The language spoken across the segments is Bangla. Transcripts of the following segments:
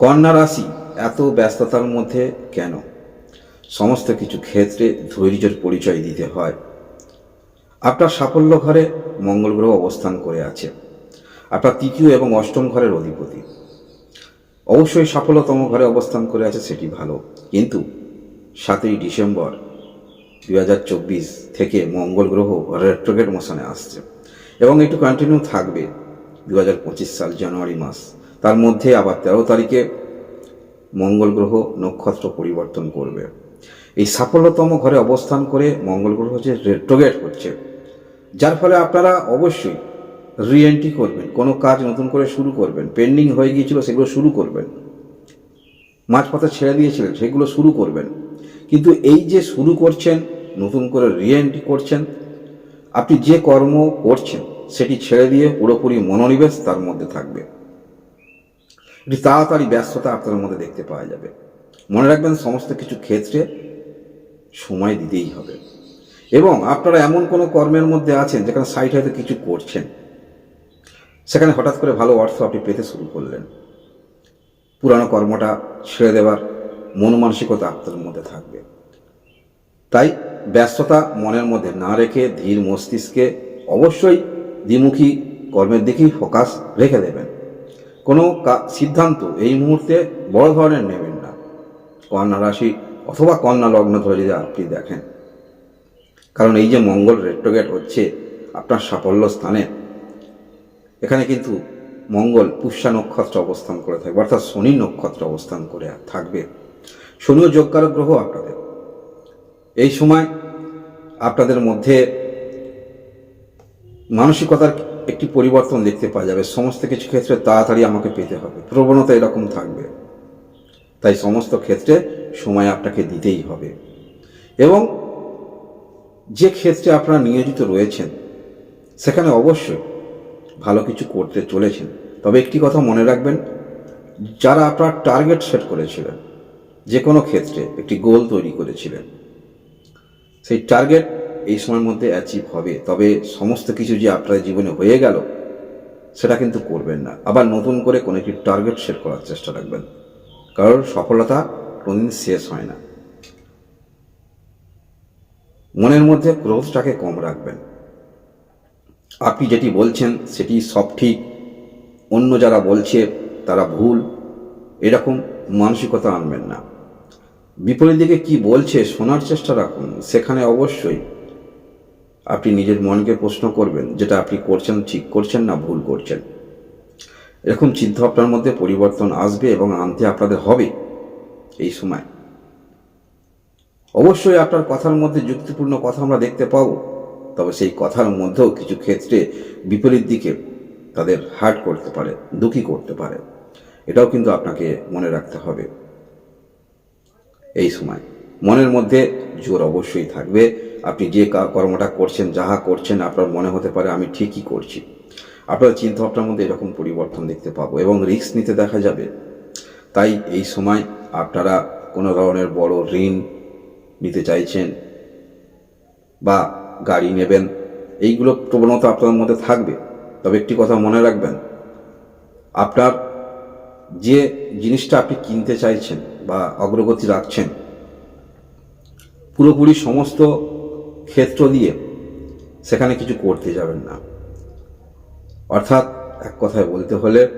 কন্যা রাশি এত ব্যস্ততার মধ্যে কেন? সমস্ত কিছু ক্ষেত্রে ধৈর্যের পরিচয় দিতে হয়। আপনার সাফল্য ঘরে মঙ্গল গ্রহ অবস্থান করে আছে। আপনার তৃতীয় এবং অষ্টম ঘরের অধিপতি। অবশ্যই সাফল্যতম ঘরে অবস্থান করে আছে সেটি ভালো। কিন্তু সাতই ডিসেম্বর দু হাজার চব্বিশ থেকে মঙ্গল গ্রহ রেট্রোগেট মোশনে আসছে এবং একটু কন্টিনিউ থাকবে দু হাজার পঁচিশ সাল জানুয়ারি মাস। তার মধ্যে আবার তেরো তারিখে মঙ্গল গ্রহ নক্ষত্র পরিবর্তন করবে। এই সাফল্যতম ঘরে অবস্থান করে মঙ্গল গ্রহ যে রেট্রোগেট হচ্ছে। যার ফলে আপনারা অবশ্যই রিএন্ট্রি করবেন, কোনো কাজ নতুন করে শুরু করবেন পেন্ডিং হয়ে গিয়েছিল সেগুলো শুরু করবেন। মাঝপথে ছেড়ে দিয়েছিলেন, সেগুলো শুরু করবেন। কিন্তু এই যে শুরু করছেন, নতুন করে রিএন্ট্রি করছেন, আপনি যে কর্ম করছেন, সেটি ছেড়ে দিয়ে পুরোপুরি মনোনিবেশ তার মধ্যে থাকবে। একটি তাড়াতাড়ি ব্যস্ততা আপনার মধ্যে দেখতে পাওয়া যাবে। মনে রাখবেন সমস্ত কিছু ক্ষেত্রে সময় দিতেই হবে। এবং আপনারা এমন কোনো কর্মের মধ্যে আছেন যেখানে সাইড হয়তো কিছু করছেন। সেখানে হঠাৎ করে ভালো অর্থ আপনি পেতে শুরু করলেন। পুরানো কর্মটা ছেড়ে দেওয়ার মন মানসিকতা আপনার মধ্যে থাকবে। তাই ব্যস্ততা মনের মধ্যে না রেখে ধীর মস্তিষ্কে অবশ্যই দ্বিমুখী কর্মের দিকেই ফোকাস রেখে দেবেন। কোনো সিদ্ধান্ত এই মুহূর্তে বড় ধরনের নেবেন না। কন্যা রাশি অথবা কন্যা লগ্ন ধরে যদি আপনি দেখেন, কারণ এই যে মঙ্গল রেট্রোগেট হচ্ছে আপনার সাফল্য স্থানে, এখানে কিন্তু মঙ্গল পুষ্যা নক্ষত্র অবস্থান করে থাকবে, অর্থাৎ শনি নক্ষত্র অবস্থান করে থাকবে। শনিও যোগকারক গ্রহ আপনাদের। এই সময় আপনাদের মধ্যে মানসিকতার একটি পরিবর্তন দেখতে পাওয়া যাবে। সমস্ত কিছু ক্ষেত্রে তাড়াতাড়ি আমাকে পেতে হবে। প্রবণতা এরকম থাকবে। তাই সমস্ত ক্ষেত্রে সময় আপনাকে দিতেই হবে। এবং যে ক্ষেত্রে আপনারা নিয়োজিত রয়েছেন, সেখানে অবশ্যই ভালো কিছু করতে চলেছেন। তবে একটি কথা মনে রাখবেন, যারা আপনার টার্গেট সেট করেছিলেন, যে কোনো ক্ষেত্রে একটি গোল তৈরি করেছিলেন, সেই টার্গেট এই সময়ের মধ্যে অ্যাচিভ হবে। তবে সমস্ত কিছু যে আপনার জীবনে হয়ে গেল, সেটা কিন্তু করবেন না। আবার নতুন করে কোনো একটি টার্গেট সেট করার চেষ্টা রাখবেন। কারণ সফলতা কোনোদিন শেষ হয় না। মনের মধ্যে ক্রোধটাকে কম রাখবেন। আপনি যেটি বলছেন, সেটি সব ঠিক। অন্য যারা বলছে, তারা ভুল। এরকম মানসিকতা আনবেন না। বিপরীত দিকে কি বলছে, শোনার চেষ্টা রাখুন। সেখানে অবশ্যই আপনি নিজের মনকে প্রশ্ন করবেন, যেটা আপনি করছেন, ঠিক করছেন না ভুল করছেন। এরকম চিন্তা আপনার মধ্যে পরিবর্তন আসবে এবং আনতে আপনাদের হবে এই সময়। অবশ্যই আপনার কথার মধ্যে যুক্তিপূর্ণ কথা আমরা দেখতে পাবো, তবে সেই কথার মধ্যেও কিছু ক্ষেত্রে বিপরীত দিকে তাদের হার্ট করতে পারে, দুঃখী করতে পারে। এটাও কিন্তু আপনাকে মনে রাখতে হবে এই সময়। মনের মধ্যে জোর অবশ্যই থাকবে। আপনি যে কর্মটা করছেন, যাহা করছেন, আপনার মনে হতে পারে আমি ঠিকই করছি। আপনার চিন্তা ভাবনার মধ্যে এরকম পরিবর্তন দেখতে পাবো এবং রিস্ক নিতে দেখা যাবে। তাই এই সময় আপনারা কোনো ধরনের বড় ঋণ নিতে চাইছেন বা গাড়ি নেবেন, এইগুলো প্রবণতা আপনার মধ্যে থাকবে। তবে একটি কথা মনে রাখবেন, আপনার যে জিনিসটা আপনি কিনতে চাইছেন বা অগ্রগতি রাখছেন পুরোপুরি সমস্ত ক্ষেত্র দিয়ে সেখানে কিছু করতে যাবেন না। অর্থাৎ এক কথায় বলতে হলে,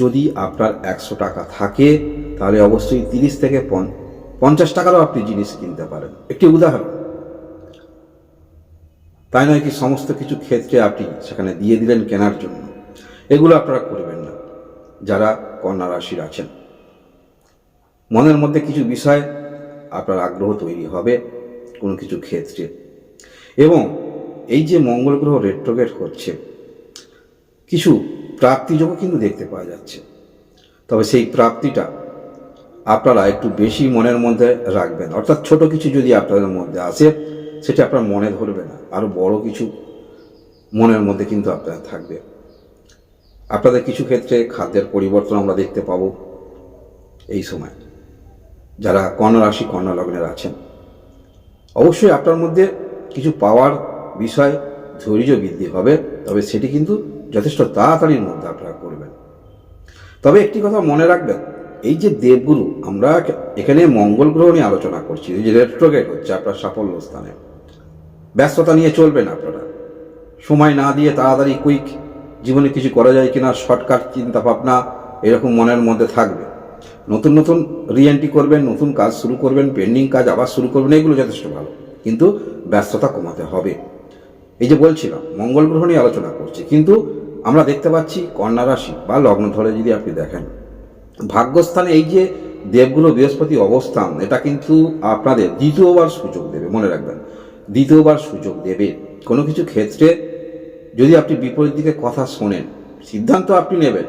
যদি আপনার একশো টাকা থাকে, তাহলে অবশ্যই তিরিশ থেকে পঞ্চ- পঞ্চাশ টাকারও আপনি জিনিস কিনতে পারেন। একটি উদাহরণ। তাই নয় কি সমস্ত কিছু ক্ষেত্রে আপনি সেখানে দিয়ে দিলেন কেনার জন্য। এগুলো আপনারা করবেন না। যারা কন্যা রাশির আছেন। মনের মধ্যে কিছু বিষয় আপনার আগ্রহ তৈরি হবে কোনো কিছু ক্ষেত্রে। এবং এই যে মঙ্গল গ্রহ রেট্রোগেট হচ্ছে কিছু প্রাপ্তিযোগও কিন্তু দেখতে পাওয়া যাচ্ছে। তবে সেই প্রাপ্তিটা আপনারা একটু বেশি মনের মধ্যে রাখবেন। অর্থাৎ ছোট কিছু যদি আপনাদের মধ্যে আসে, সেটা আপনার মনে ধরবে না। আরও বড় কিছু মনের মধ্যে কিন্তু আপনার থাকবে। আপনাদের কিছু ক্ষেত্রে খাদ্যের পরিবর্তন আমরা দেখতে পাবো এই সময়। যারা কন্যা রাশি কন্যা লগ্নের আছেন। অবশ্যই আপনার মধ্যে কিছু পাওয়ার বিষয়, ধৈর্য বৃদ্ধি হবে, তবে সেটি কিন্তু যথেষ্ট তাড়াতাড়ির মধ্যে আপনারা করবেন। তবে একটি কথা মনে রাখবেন, এই যে দেবগুরু, আমরা এখানে মঙ্গল গ্রহ নিয়ে আলোচনা করছি, এই যে রেট্রোগেট হচ্ছে আপনার সাফল্য স্থানে। ব্যস্ততা নিয়ে চলবেন আপনারা। সময় না দিয়ে তাড়াতাড়ি কুইক জীবনে কিছু করা যায় কিনা শর্টকাট চিন্তা ভাবনা এরকম মনের মধ্যে থাকবে। নতুন নতুন রিএন্ট্রি করবেন, নতুন কাজ শুরু করবেন পেন্ডিং কাজ আবার শুরু করবেন, এগুলো যথেষ্ট ভালো। কিন্তু ব্যস্ততা কমাতে হবে। এই যে বলছিলাম, মঙ্গল গ্রহ নিয়ে আলোচনা করছি, কিন্তু আমরা দেখতে পাচ্ছি কন্যা রাশি বা লগ্ন ধরে যদি আপনি দেখেন, ভাগ্যস্থানে এই যে দেবগুলো বৃহস্পতি অবস্থান, এটা কিন্তু আপনাদের দ্বিতীয়বার সুযোগ দেবে, মনে রাখবেন। দ্বিতীয়বার সুযোগ দেবে। কোনো কিছু ক্ষেত্রে যদি আপনি বিপরীত দিকে কথা শোনেন, সিদ্ধান্ত আপনি নেবেন।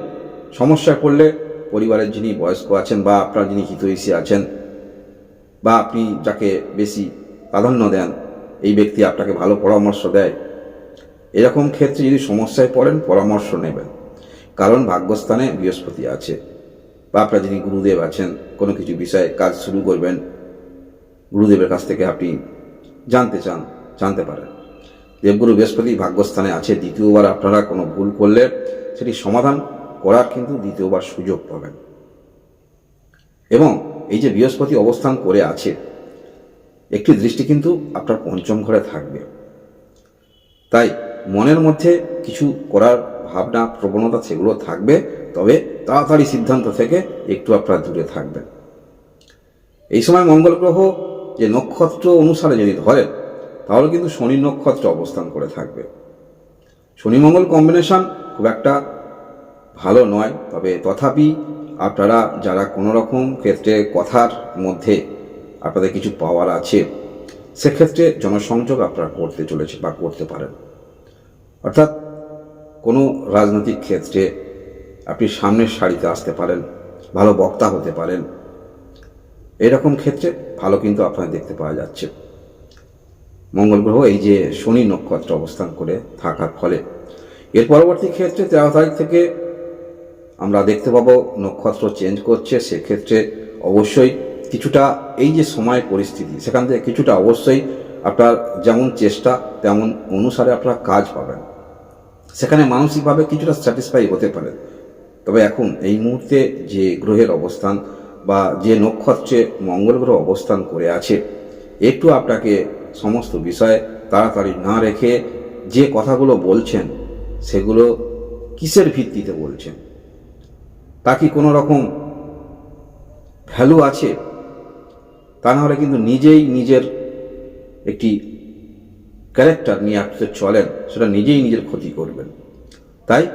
সমস্যায় পড়লে পরিবারের যিনি বয়স্ক আছেন বা আপনার যিনি হিতৈষী আছেন বা আপনি যাকে বেশি প্রাধান্য দেন, এই ব্যক্তি আপনাকে ভালো পরামর্শ দেয়, এরকম ক্ষেত্রে যদি সমস্যায় পড়েন, পরামর্শ নেবেন। কারণ ভাগ্যস্থানে বৃহস্পতি আছে বা আপনার যিনি গুরুদেব আছেন, কোনো কিছু বিষয়ে কাজ শুরু করবেন, গুরুদেবের কাছ থেকে আপনি জানতে চান, জানতে পারেন। দেবগুরু বৃহস্পতি ভাগ্যস্থানে আছে, দ্বিতীয়বার আপনারা কোনো ভুল করলে সেটি সমাধান করার কিন্তু দ্বিতীয়বার সুযোগ পাবেন। এবং এই যে বৃহস্পতি অবস্থান করে আছে, একটি দৃষ্টি কিন্তু আপনার পঞ্চম ঘরে থাকবে। তাই মনের মধ্যে কিছু করার ভাবনা, প্রবণতা সেগুলো থাকবে, তবে তাড়াতাড়ি সিদ্ধান্ত থেকে একটু আপনারা দূরে থাকবেন। এই সময় মঙ্গল গ্রহ যে নক্ষত্র অনুসারে যদি ধরেন, তাহলে কিন্তু শনি নক্ষত্র অবস্থান করে থাকবে। শনি মঙ্গল কম্বিনেশন খুব একটা ভালো নয়, তবে তথাপি আপনারা যারা কোনো রকম ক্ষেত্রে কথার মধ্যে আপনাদের কিছু পাওয়ার আছে, সেক্ষেত্রে জনসংযোগ আপনারা করতে চলেছে বা করতে পারেন। অর্থাৎ কোনো রাজনৈতিক ক্ষেত্রে আপনি সামনের সারিতে আসতে পারেন, ভালো বক্তা হতে পারেন, এরকম ক্ষেত্রে ভালো কিন্তু আপনার দেখতে পাওয়া যাচ্ছে। মঙ্গল গ্রহ এই যে শনি নক্ষত্র অবস্থান করে থাকার ফলে, এর পরবর্তী ক্ষেত্রে তেরো তারিখ থেকে আমরা দেখতে পাবো নক্ষত্র চেঞ্জ করছে, সেক্ষেত্রে অবশ্যই কিছুটা এই যে সময় পরিস্থিতি, সেখান থেকে কিছুটা অবশ্যই আপনার যেমন চেষ্টা, তেমন অনুসারে আপনারা কাজ পাবেন। সেখানে মানসিকভাবে কিছুটা স্যাটিসফাই হতে পারে। তবে এখন এই মুহূর্তে যে গ্রহের অবস্থান বা যে নক্ষত্রে মঙ্গল গ্রহ অবস্থান করে আছে, একটু আপনাকে সমস্ত বিষয় তাড়াতাড়ি না রেখে যে কথাগুলো বলছেন, সেগুলো কিসের ভিত্তিতে বলছেন? তা কি কোনো রকম ভ্যালু আছে? তা না হলে কিন্তু নিজেই নিজের একটি ক্যারেক্টার নিয়ে আপনি চলেন, সেটা নিজেই নিজের ক্ষতি করবেন। তাই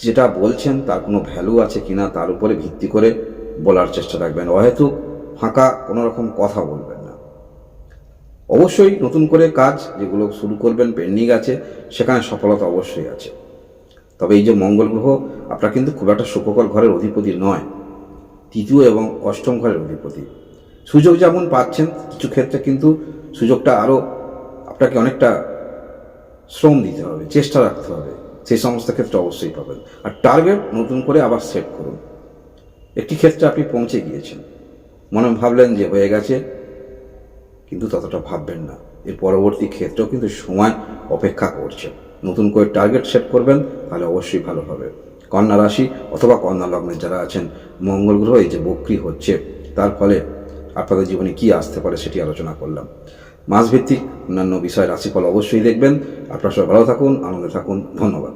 যেটা বলছেন তার কোনো ভ্যালু আছে কিনা তার উপরে ভিত্তি করে বলার চেষ্টা রাখবেন। অহেতুক ফাঁকা কোনো রকম কথা বলবেন না। অবশ্যই নতুন করে কাজ যেগুলো শুরু করবেন, পেন্ডিং আছে, সেখানে সফলতা অবশ্যই আছে। তবে এই যে মঙ্গল গ্রহ, আপনার কিন্তু খুব একটা সুখকর ঘরের অধিপতি নয়, তৃতীয় এবং অষ্টম ঘরের অধিপতি। সুযোগ যেমন পাচ্ছেন, কিছু ক্ষেত্রে কিন্তু সুযোগটা আরও আপনাকে অনেকটা শ্রম দিতে হবে, চেষ্টা রাখতে হবে, সেই সমস্ত ক্ষেত্রে অবশ্যই পাবেন। আর টার্গেট নতুন করে আবার সেট করুন। একটি ক্ষেত্রে আপনি পৌঁছে গিয়েছেন। মনে ভাবলেন যে হয়ে গেছে, কিন্তু ততটা ভাববেন না। এর পরবর্তী ক্ষেত্রেও কিন্তু সময় অপেক্ষা করছে। নতুন করে টার্গেট সেট করবেন, তাহলে অবশ্যই ভালো হবে। কন্যা রাশি অথবা কন্যা লগ্নে যারা আছেন, মঙ্গল গ্রহ এই যে বক্রি হচ্ছে, তার ফলে আপনাদের জীবনে কি আসতে পারে সেটি আলোচনা করলাম। মাসভিত্তিক অন্যান্য বিষয় রাশিফল অবশ্যই দেখবেন। আপনারা সবাই ভালো থাকুন, আনন্দে থাকুন, ধন্যবাদ।